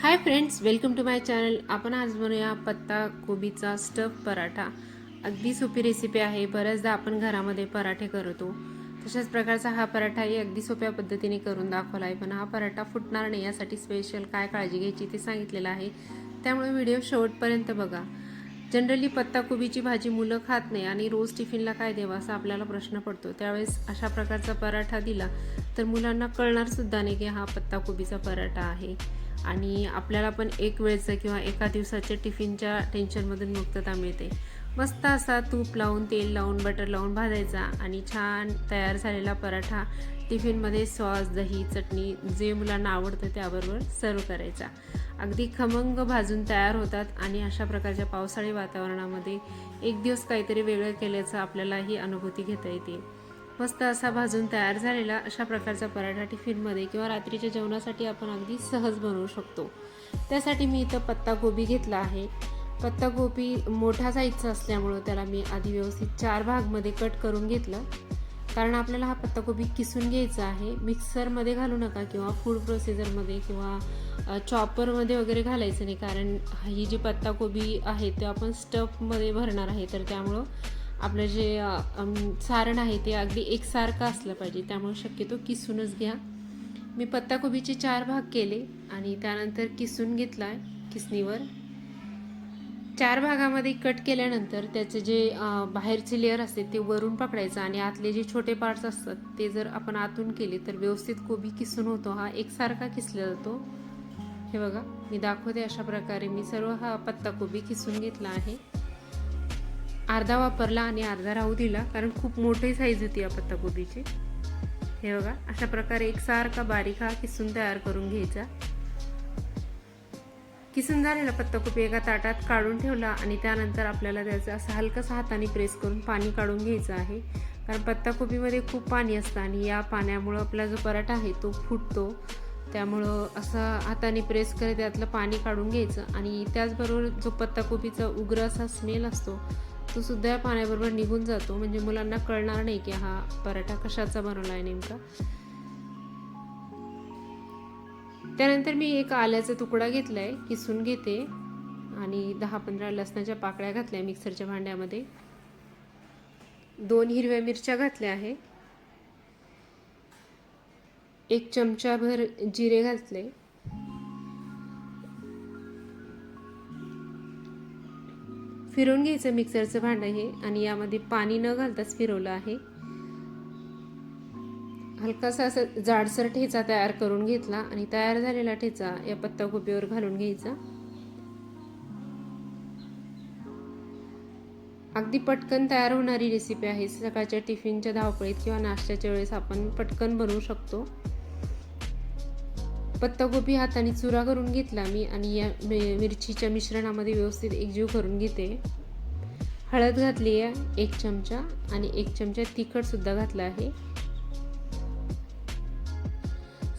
Hi friends welcome to my channel आपण आज बनवूया पत्ता कोबीचा स्टफ पराठा. अगदी सोपी रेसिपी आहे. बऱ्याचदा आपण घरामध्ये पराठे करतो. तशाच प्रकारचा हा पराठाही अगदी सोप्या पद्धतीने करून दाखवला आहे पण हा पराठा फुटणार नाही. यासाठी स्पेशल काय काळजी घ्यायची ते सांगितलेलं आहे. त्यामुळे व्हिडिओ शेवटपर्यंत बघा. जनरली पत्ताकोबीची भाजी मुलं खात नाही आणि रोज टिफिनला काय द्यावं असा आपल्याला प्रश्न पडतो. त्यावेळेस अशा प्रकारचा पराठा दिला तर मुलांना कळणारसुद्धा नाही की हा पत्ताकोबीचा पराठा आहे. आणि आपल्याला पण एक वेळचं किंवा एका दिवसाच्या टिफिनच्या टेन्शनमधून मुक्तता मिळते. मस्त असा तूप लावून तेल लावून बटर लावून भाजायचा आणि छान तयार झालेला पराठा टिफिनमध्ये सॉस दही चटणी जे मुलांना आवडतं त्याबरोबर सर्व करायचा. अगदी खमंग भाजून तयार होतात आणि अशा प्रकारच्या पावसाळी वातावरणामध्ये एक दिवस काहीतरी वेगळं केल्याचं आपल्यालाही अनुभूती घेता येते. मस्त असा भाजून तयार झालेला अशा प्रकारचा पराठा टिफिनमध्ये किंवा रात्रीच्या जेवणासाठी आपण अगदी सहज बनवू शकतो. त्यासाठी मी इथं पत्तागोबी घेतला आहे. पत्तागोबी मोठा साईजचा असल्यामुळं त्याला मी आधी व्यवस्थित चार भागमध्ये कट करून घेतलं. कारण आपल्याला हा पत्ताकोबी किसून घ्यायचा आहे. मिक्सरमध्ये घालू नका किंवा फूड प्रोसेसरमध्ये किंवा चॉपरमध्ये वगैरे घालायचं नाही. कारण ही जी पत्ताकोबी आहे ते आपण स्टफमध्ये भरणार आहे. तर त्यामुळं आपलं जे सारण आहे ते अगदी एकसारखं असलं पाहिजे. त्यामुळे शक्यतो किसूनच घ्या. मी पत्ताकोबीचे चार भाग केले आणि त्यानंतर किसून घेतला आहे किसणीवर. चार भागामध्ये कट केल्यानंतर त्याचे जे बाहेरचे लेअर असते ते वरून पकडायचं आणि आतले जे छोटे पार्ट्स असतात ते जर आपण आतून केले तर व्यवस्थित कोबी किसून होतो. हा एकसारखा किसला जातो. हे बघा मी दाखवते अशा प्रकारे. मी सर्व हा पत्ता कोबी किसून घेतला आहे. अर्धा वापरला आणि अर्धा राहू दिला कारण खूप मोठी साईज होती या पत्ताकोबीची हे बघा अशा प्रकारे एकसारखा बारीक हा किसून तयार करून घ्यायचा. किसून झालेला पत्ताकोबी एका ताटात काढून ठेवला आणि त्यानंतर आपल्याला त्याचं असं हलकंसं हाताने प्रेस करून पाणी काढून घ्यायचं आहे. कारण पत्ताकोबीमध्ये खूप पाणी असतं आणि या पाण्यामुळं आपला जो पराठा आहे तो फुटतो. त्यामुळं असं हाताने प्रेस करत त्यातलं पाणी काढून घ्यायचं आणि त्याचबरोबर जो पत्ताकोबीचा उग्र असा स्मेल असतो तो सुद्धा या पाण्याबरोबर निघून जातो. म्हणजे मुलांना कळणार नाही की हा पराठा कशाचा बनवला आहे नेमका. त्यानंतर मी एक आल्याचा तुकडा घेतलाय किसून घेते आणि दहा पंधरा लसणाच्या पाकळ्या घातल्या मिक्सरच्या भांड्यामध्ये. दोन हिरव्या मिरच्या घातल्या आहे. एक चमचाभर जिरे घातले. फिरवून घ्यायचं मिक्सरचं भांडं हे आणि यामध्ये पाणी न घालताच फिरवलं आहे. हलकासा असं जाडसर ठेचा तयार करून घेतला आणि तयार झालेला ठेचा या पत्ताकोबीवर घालून घ्यायचा. अगदी पटकन तयार होणारी रेसिपी आहे. सकाळच्या टिफिनच्या धावपळीत किंवा नाश्त्याच्या वेळेस आपण पटकन बनवू शकतो. पत्ताकोबी हाताने चुरा करून घेतला मी आणि या मिरचीच्या मिश्रणामध्ये व्यवस्थित एकजीव करून घेते. हळद घातली आहे एक चमचा आणि एक चमचा तिखटसुद्धा घातला आहे.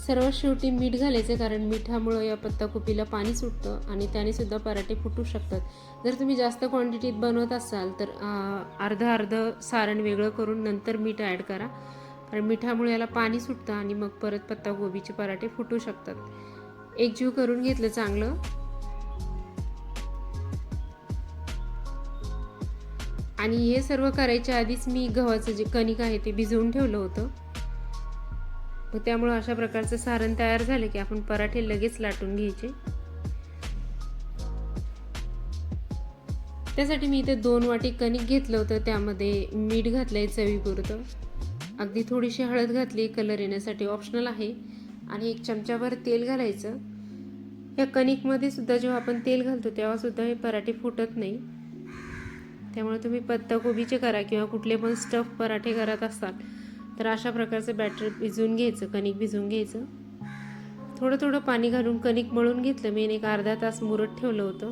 सर्वात शेवटी मीठ घालायचं कारण मिठामुळं या पत्ताकोबीला पाणी सुटतं आणि त्याने सुद्धा पराठे फुटू शकतात. जर तुम्ही जास्त क्वांटिटीत बनवत असाल तर अर्ध अर्ध सारण वेगळं करून नंतर मीठ ॲड करा. कारण मिठामुळे याला पाणी सुटतं आणि मग परत पत्ताकोबीचे पराठे फुटू शकतात. एकजीव करून घेतलं चांगलं. आणि हे सर्व करायच्या आधीच मी गव्हाचं जे कणिक आहे ते भिजवून ठेवलं होतं. मग त्यामुळं अशा प्रकारचं सारण तयार झालं की आपण पराठे लगेच लाटून घ्यायचे. त्यासाठी मी इथे दोन वाटी कणिक घेतलं होतं त्यामध्ये मीठ घातलंय चवीपुरतं. अगदी थोडीशी हळद घातली कलर येण्यासाठी ऑप्शनल आहे. आणि एक चमचाभर तेल घालायचं. या कणिकमध्ये सुद्धा जेव्हा आपण तेल घालतो तेव्हासुद्धा हे पराठे फुटत नाही. त्यामुळे तुम्ही पत्ताकोबीचे करा किंवा कुठले पण स्टफ पराठे करत असाल तर अशा प्रकारचं बॅटर भिजवून घ्यायचं कणिक भिजवून घ्यायचं. थोडं थोडं पाणी घालून कणिक मळून घेतलं. मी आणि एक अर्धा तास मुरत ठेवलं होतं.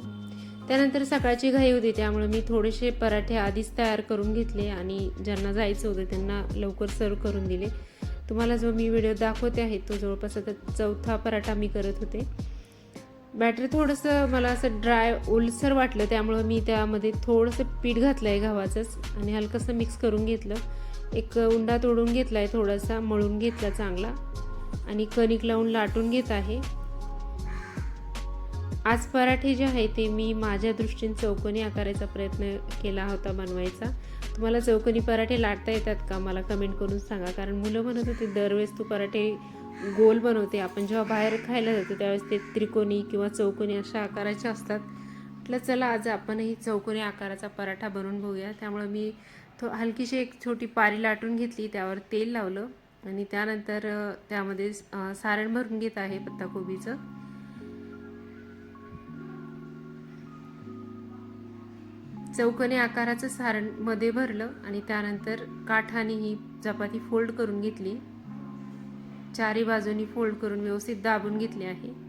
त्यानंतर सकाळची घाई होती त्यामुळे मी थोडेसे पराठे आधीच तयार करून घेतले आणि ज्यांना जायचं होतं त्यांना लवकर सर्व करून दिले. तुम्हाला जो मी व्हिडिओ दाखवते आहे तो जवळपास आता चौथा पराठा मी करत होते. बॅटर थोडंसं मला असं ड्राय ओलसर वाटलं त्यामुळं मी त्यामध्ये थोडंसं पीठ घातलं आहे गव्हाचंच आणि हलकंसं मिक्स करून घेतलं. एक उंडा तोडून घेतला आहे थोडासा मळून घेतला चांगला. आणि कणिक लावून लाटून घेत आहे. आज पराठे जे आहे ते मी माझ्या दृष्टीने चौकोनी आकारायचा प्रयत्न केला होता बनवायचा. तुम्हाला चौकोनी पराठे लाटता येतात का? मला कमेंट करून सांगा. कारण मुलं म्हणत होते दरवेळेस तू पराठे गोल बनवते. आपण जेव्हा बाहेर खायला जातो त्यावेळेस ते त्रिकोणी किंवा चौकोनी अशा आकाराचे असतात. म्हटलं चला आज आपणही चौकोनी आकाराचा पराठा बनवून बघूया. त्यामुळं मी थो हलकीशी एक छोटी पारी लाटून घेतली त्यावर तेल लावलं आणि त्यानंतर त्यामध्ये सारण भरून घेत आहे पत्ताकोबीचं. चौकोनी आकाराचं सारणमध्ये भरलं आणि त्यानंतर काठाने ही चपाती फोल्ड करून घेतली. चारी बाजूनी फोल्ड करून व्यवस्थित दाबून घेतली आहे.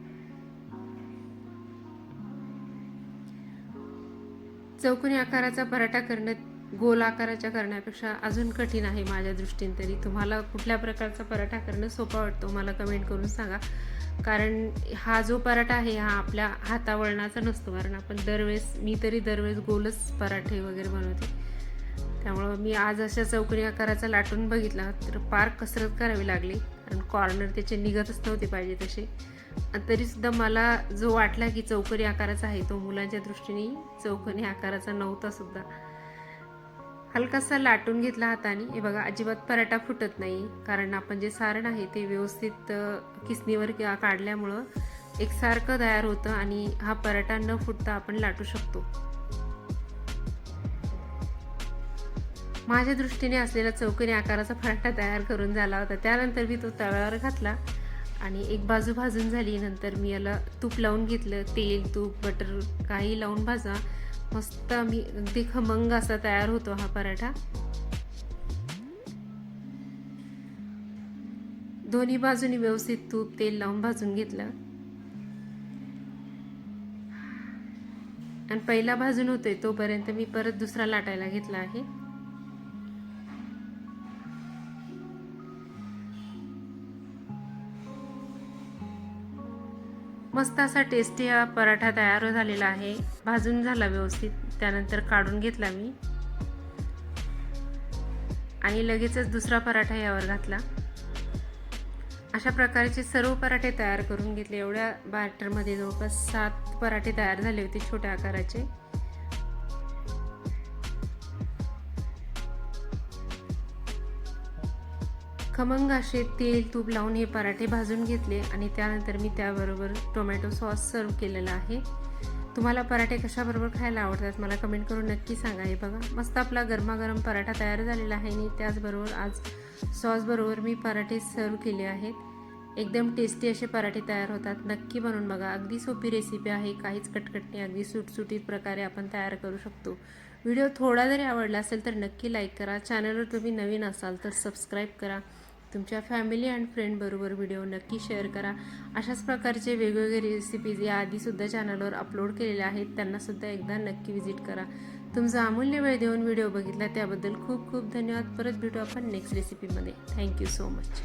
चौकोनी आकाराचा पराठा करणं गोल आकाराच्या करण्यापेक्षा अजून कठीण आहे माझ्या दृष्टीने तरी. तुम्हाला कुठल्या प्रकारचा पराठा करणं सोपा वाटतो मला कमेंट करून सांगा. कारण हा जो पराठा आहे हा आपल्या हातावळणाचा नसतो. कारण आपण दरवेळेस मी तरी दरवेळेस गोलच पराठे वगैरे बनवते. त्यामुळं मी आज अशा चौकोनी आकाराचा लाटून बघितला तर पार कसरत करावी लागली. कारण कॉर्नर त्याचे निघतच नव्हते पाहिजे तसे. तरीसुद्धा मला जो वाटला की चौकोनी आकाराचा आहे तो मुलांच्या दृष्टीने चौकोनी आकाराचा नव्हता सुद्धा. हलकासा लाटून घेतला हाताने. हे बघा अजिबात पराठा फुटत नाही. कारण आपण जे सारण आहे ते व्यवस्थित किसनीवर किसणीवर किंवा काढल्यामुळं एकसारखं तयार होतं आणि हा पराठा न फुटता आपण लाटू शकतो. माझ्या दृष्टीने असलेला चौकोनी आकाराचा पराठा तयार करून झाला होता. त्यानंतर मी तो तव्यावर घातला. आणि एक बाजू भाजून झाली नंतर मी याला तूप लावून घेतलं तेल तूप बटर काही लावून भाजा. मस्त मी अगदी खमंग असा तयार होतो हा पराठा. दोन्ही बाजूनी व्यवस्थित तूप तेल लावून भाजून घेतलं. आणि पहिला भाजून होतोय तोपर्यंत मी परत दुसरा लाटायला घेतला आहे. मस्त असा टेस्टी हा पराठा तयार झालेला आहे. भाजून झाला व्यवस्थित. त्यानंतर काढून घेतला मी. आणि लगेचच दुसरा पराठा यावर घातला. अशा प्रकारचे सर्व पराठे तयार करून घेतले. एवढ्या बॅटरमध्ये जवळपास सात पराठे तयार झाले होते छोट्या आकाराचे. खमंग असे तेल तूप लावून हे पराठे भाजून घेतले आणि त्यानंतर मी त्याबरोबर टोमॅटो सॉस सर्व केलेला आहे. तुम्हाला पराठे कशाबरोबर खायला आवडतात मला कमेंट करून नक्की सांगा. हे बघा मस्त आपला गरमागरम पराठा तयार झालेला आहे आणि त्याचबरोबर आज सॉसबरोबर मी पराठे सर्व केले आहेत. एकदम टेस्टी असे पराठे तयार होतात. नक्की बनवून बघा. अगदी सोपी रेसिपी आहे. काहीच कटकट नाही अगदी सुटसुटीत प्रकारे आपण तयार करू शकतो. व्हिडिओ थोडा जरी आवडला असेल तर नक्की लाईक करा. चॅनलवर तुम्ही नवीन असाल तर सबस्क्राईब करा. तुमच्या फॅमिली अँड फ्रेंडबरोबर व्हिडिओ नक्की शेअर करा. अशाच प्रकारचे वेगवेगळे रेसिपीज या आधीसुद्धा चॅनलवर अपलोड केलेले आहेत त्यांनासुद्धा एकदा नक्की विजिट करा. तुमचा अमूल्य वेळ देऊन व्हिडिओ बघितला त्याबद्दल खूप खूप धन्यवाद. परत भेटू आपण नेक्स्ट रेसिपीमध्ये थँक्यू सो मच